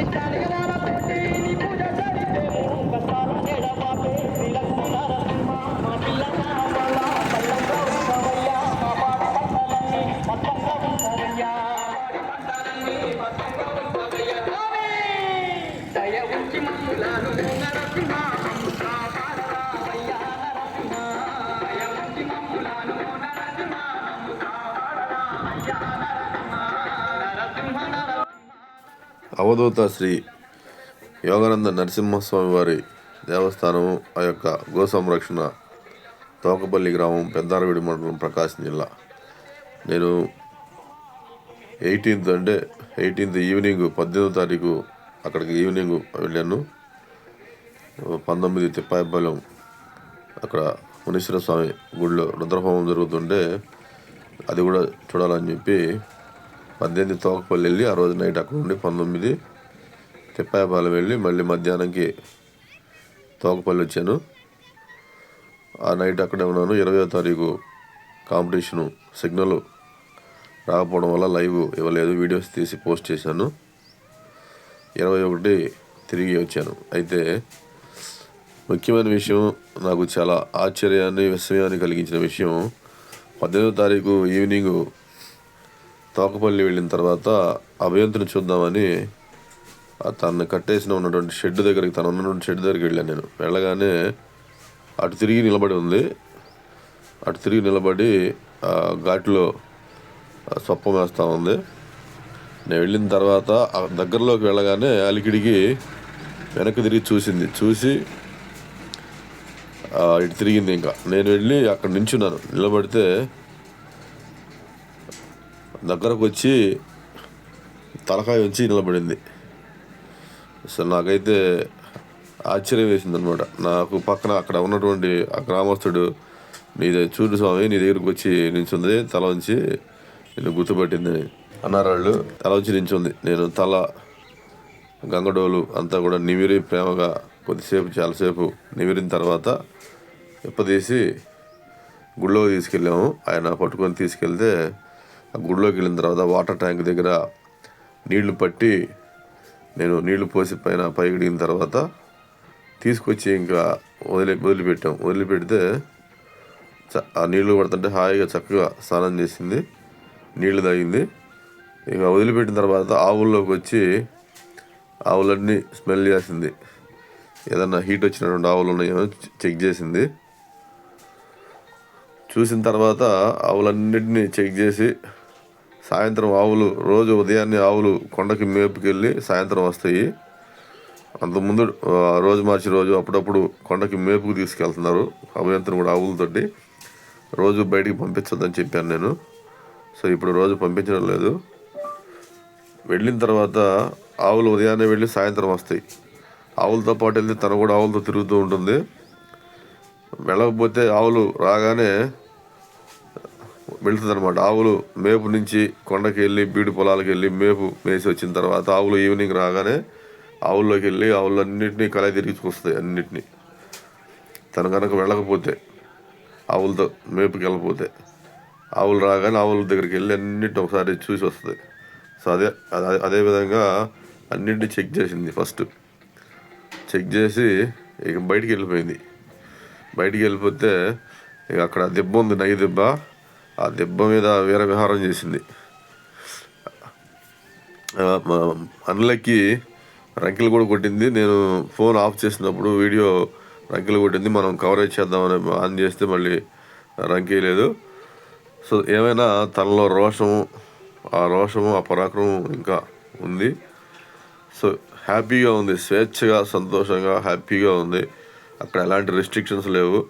hospitales. అవధూత శ్రీ యోగానంద నరసింహస్వామి వారి దేవస్థానము ఆ యొక్క గో సంరక్షణ తోకపల్లి గ్రామం పెద్దారవిడి మండలం ప్రకాశం జిల్లా. నేను ఎయిటీన్త్ అంటే ఎయిటీన్త్ ఈవినింగ్ పద్దెనిమిదో తారీఖు అక్కడికి ఈవినింగ్ వెళ్ళాను. పంతొమ్మిది తిప్పాయపాలెం అక్కడ మునీశ్వర స్వామి గుడిలో రుద్రహోమం జరుగుతుంటే అది కూడా చూడాలని చెప్పి పద్దెనిమిది తోకపల్లి వెళ్ళి ఆ రోజు నైట్ అక్కడ ఉండి పంతొమ్మిది తిప్పాయపాలెం వెళ్ళి మళ్ళీ మధ్యాహ్నంకి తోకపల్లి వచ్చాను. ఆ నైట్ అక్కడే ఉన్నాను. ఇరవయో తారీఖు కాంపిటీషను సిగ్నల్ రాకపోవడం వల్ల లైవ్ ఇవ్వలేదు. వీడియోస్ తీసి పోస్ట్ చేశాను. ఇరవై ఒకటి తిరిగి వచ్చాను. అయితే ముఖ్యమైన విషయం నాకు చాలా ఆశ్చర్యాన్ని విస్మయాన్ని కలిగించిన విషయం పద్దెనిమిదో తారీఖు ఈవినింగ్ తోకపల్లి వెళ్ళిన తర్వాత అభయంతుని చూద్దామని తను కట్టేసిన ఉన్నటువంటి షెడ్ దగ్గరికి తను ఉన్నటువంటి షెడ్ దగ్గరికి వెళ్ళాను నేను. వెళ్ళగానే అటు తిరిగి నిలబడి ఉంది. అటు తిరిగి నిలబడి ఆ ఘాట్లో సొప్పం వేస్తూ ఉంది. నేను వెళ్ళిన తర్వాత దగ్గరలోకి వెళ్ళగానే అలికిడికి వెనక్కి తిరిగి చూసింది. చూసి ఇటు తిరిగింది ఇంకా. నేను వెళ్ళి అక్కడ నించున్నాను. నిలబడితే దగ్గరకు వచ్చి తలకాయ వచ్చి నిలబడింది. సో నాకైతే ఆశ్చర్యం వేసింది అనమాట నాకు పక్కన అక్కడ ఉన్నటువంటి ఆ గ్రామస్తుడు నీ చూడు స్వామి నీ దగ్గరకు వచ్చి నించుంది తల ఉంచి నేను గుర్తుపట్టింది అన్నారు వాళ్ళు. తల వచ్చి నించుంది. నేను తల గంగడోలు అంతా కూడా నిమిరి ప్రేమగా కొద్దిసేపు చాలాసేపు నిమిరిన తర్వాత ఇప్పదీసి గుళ్ళోకి తీసుకెళ్ళాము. ఆయన పట్టుకొని తీసుకెళ్తే ఆ గుడిలోకి వెళ్ళిన తర్వాత వాటర్ ట్యాంక్ దగ్గర నీళ్ళు పట్టి నేను నీళ్ళు పోసి పైన పైకి తర్వాత తీసుకొచ్చి ఇంకా వదిలి వదిలిపెట్టాం. వదిలిపెడితే చ- ఆ నీళ్ళు పడుతుంటే హాయిగా చక్కగా స్నానం చేసింది. నీళ్ళు తాగింది. ఇక వదిలిపెట్టిన తర్వాత ఆవుల్లోకి వచ్చి ఆవులన్నీ స్మెల్ చేసింది. ఏదన్నా హీట్ వచ్చినటువంటి ఆవులు ఉన్నాయో చెక్ చేసింది. చూసిన తర్వాత ఆవులన్నిటినీ చెక్ చేసి సాయంత్రం ఆవులు రోజు ఉదయాన్నే ఆవులు కొండకి మేపుకెళ్ళి సాయంత్రం వస్తాయి. అంతకుముందు రోజు మార్చి రోజు అప్పుడప్పుడు కొండకి మేపుకు తీసుకెళ్తున్నారు అభయంతరం కూడా ఆవులతోటి. రోజు బయటికి పంపించొద్దని చెప్పాను నేను. సో ఇప్పుడు రోజు పంపించడం లేదు. వెళ్ళిన తర్వాత ఆవులు ఉదయాన్నే వెళ్ళి సాయంత్రం వస్తాయి. ఆవులతో పాటు వెళ్ళి తను కూడా ఆవులతో తిరుగుతూ ఉంటుంది. వెళ్ళకపోతే ఆవులు రాగానే వెళుతుందనమాట అనమాట ఆవులు మేపు నుంచి కొండకి వెళ్ళి బీడు పొలాలకు వెళ్ళి మేపు మేసి వచ్చిన తర్వాత ఆవులు ఈవినింగ్ రాగానే ఆవుల్లోకి వెళ్ళి ఆవులన్నింటినీ కలయి తిరిగించుకొస్తాయి అన్నిటినీ. తను కనుక వెళ్ళకపోతే ఆవులతో మేపుకి వెళ్ళకపోతే ఆవులు రాగానే ఆవుల దగ్గరికి వెళ్ళి అన్నిటిని ఒకసారి చూసి వస్తుంది. సో అదే అదే- అదే విధంగా అన్నింటినీ చెక్ చేసింది ఫస్ట్. చెక్ చేసి ఇక బయటికి వెళ్ళిపోయింది. బయటికి వెళ్ళిపోతే ఇక అక్కడ దెబ్బ ఉంది నగి దెబ్బ. ఆ దెబ్బ మీద వీర విహారం చేసింది. ఆ, రంకిలు అన్నలకి రంకెలు కూడా కొట్టింది. నేను ఫోన్ ఆఫ్ చేసినప్పుడు వీడియో రంకెలు కొట్టింది. మనం కవరేజ్ చేద్దామని ఆన్ చేస్తే మళ్ళీ రంకే లేదు. సో ఏమైనా తనలో రోషము ఆ రోషము ఆ పరాక్రమం ఇంకా ఉంది. సో హ్యాపీగా ఉంది. స్వేచ్ఛగా సంతోషంగా హ్యాపీగా ఉంది. అక్కడ ఎలాంటి రెస్ట్రిక్షన్స్ లేవు.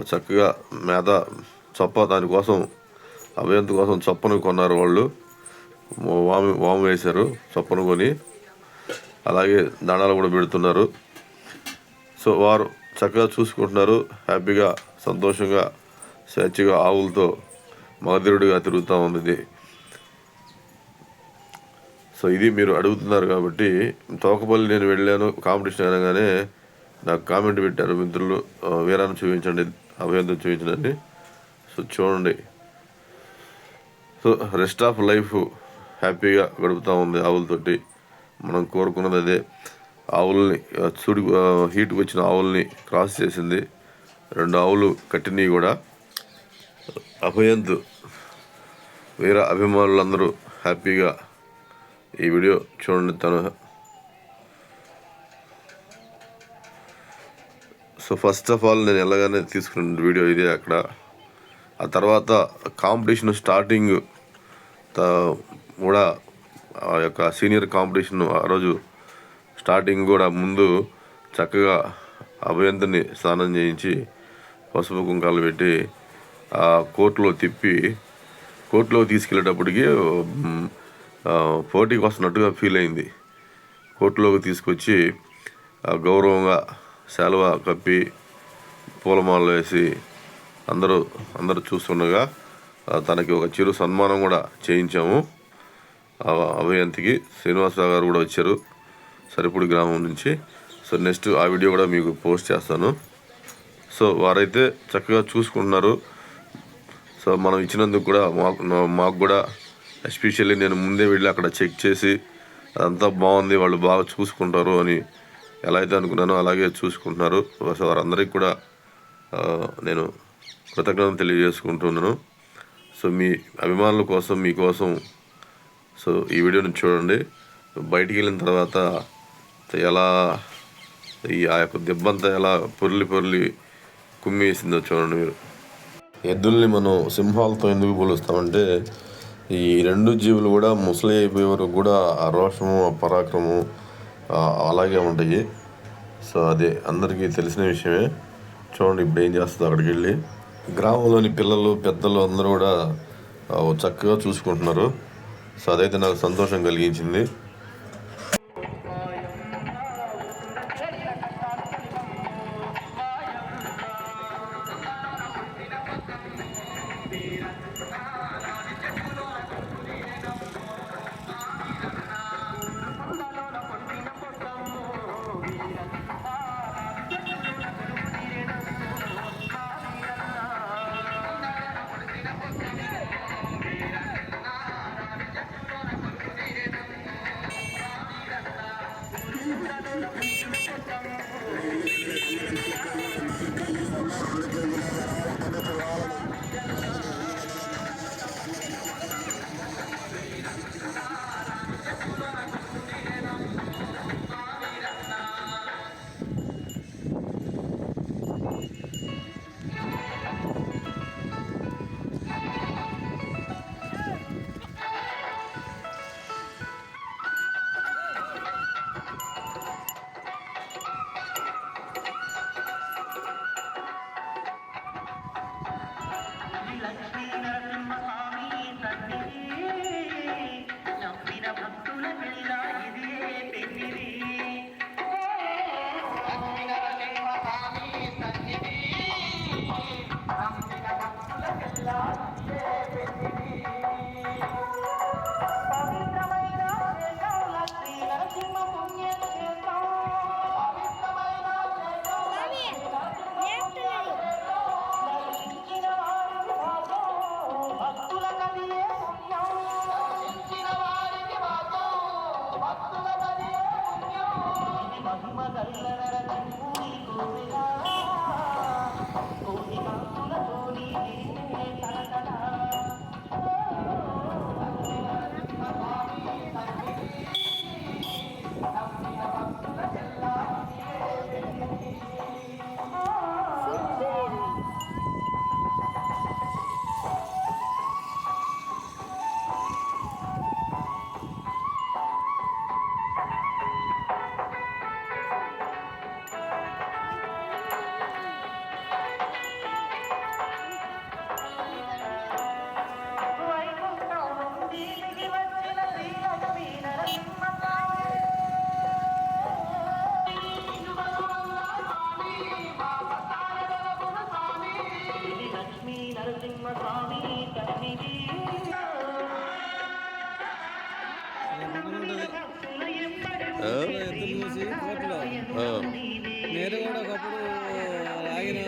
చక్కగా మేత చొప్ప దానికోసం అభయంత కోసం చొప్పను కొన్నారు వాళ్ళు. వాము వాము వేశారు చొప్పను కొని. అలాగే దాణాలు కూడా పెడుతున్నారు. సో వారు చక్కగా చూసుకుంటున్నారు. హ్యాపీగా సంతోషంగా స్వేచ్ఛగా ఆవులతో మగధీరుడిగా తిరుగుతూ ఉంది సో ఇది మీరు అడుగుతున్నారు కాబట్టి తోకపల్లి నేను వెళ్ళాను కాంపిటీషన్ అనగానే నాకు కామెంట్ పెట్టారు మిత్రులు. వీరాన్ని చూపించండి అభయంతం చూపించండి. సో చూడండి. సో రెస్ట్ ఆఫ్ లైఫ్ హ్యాపీగా గడుపుతూ ఉంది ఆవులతోటి. మనం కోరుకున్నది అదే. ఆవుల్ని చూడు చూడి హీట్కి వచ్చిన ఆవుల్ని క్రాస్ చేసింది. రెండు ఆవులు కట్టినవి కూడా. అభయంత్ వీర అభిమానులందరూ హ్యాపీగా ఈ వీడియో చూడండి తను. సో ఫస్ట్ ఆఫ్ ఆల్ నేను ఎలాగానే తీసుకున్న వీడియో ఇదే అక్కడ. ఆ తర్వాత కాంపిటీషన్ స్టార్టింగ్ కూడా ఆ యొక్క సీనియర్ కాంపిటీషన్ ఆ రోజు స్టార్టింగ్ కూడా ముందు చక్కగా అభయంతిని స్నానం చేయించి పసుపు కుంకాలు పెట్టి ఆ కోర్టులో తిప్పి కోర్టులో తీసుకెళ్ళేటప్పటికి పోటీకి వస్తున్నట్టుగా ఫీల్ అయింది. కోర్టులోకి తీసుకొచ్చి గౌరవంగా శాలువ కప్పి పూలమాలలు వేసి అందరూ అందరూ చూస్తుండగా తనకి ఒక చిరు సన్మానం కూడా చేయించాము. అభయంతికి శ్రీనివాసరావు గారు కూడా వచ్చారు. సరిపూడి గ్రామం నుంచి. సో నెక్స్ట్ ఆ వీడియో కూడా మీకు పోస్ట్ చేస్తాను. సో వారైతే చక్కగా చూసుకుంటున్నారు. సో మనం ఇచ్చినందుకు కూడా మాకు మాకు కూడా ఎస్పెషల్లీ నేను ముందే వెళ్ళి అక్కడ చెక్ చేసి అదంతా బాగుంది వాళ్ళు బాగా చూసుకుంటారు అని ఎలా అయితే అనుకున్నానో అలాగే చూసుకుంటున్నారు. సో వారందరికీ కూడా నేను కృతజ్ఞతలు తెలియజేసుకుంటున్నాను. సో మీ అభిమానుల కోసం మీకోసం సో ఈ వీడియోని చూడండి. బయటికి వెళ్ళిన తర్వాత ఎలా ఈ ఆ యొక్క దెబ్బంతా ఎలా పొర్లి పొర్లి కుమ్మేసిందో చూడండి మీరు. ఎద్దుల్ని మనం సింహాలతో ఎందుకు పోలుస్తామంటే ఈ రెండు జీవులు కూడా ముసలి అయిపోయే వరకు కూడా ఆ రోషము ఆ పరాక్రమం అలాగే ఉంటాయి. సో అదే అందరికీ తెలిసిన విషయమే. చూడండి ఇప్పుడు ఏం చేస్తుంది అక్కడికి వెళ్ళి. గ్రామంలోని పిల్లలు పెద్దలు అందరూ కూడా చక్కగా చూసుకుంటున్నారు. సో అదైతే నాకు సంతోషం కలిగించింది. కోవెల కోటి కాంతులతోని నిండే ఎద్దులు చూసి? కోర్టులో నేను కూడా ఒకప్పుడు ఆగిన.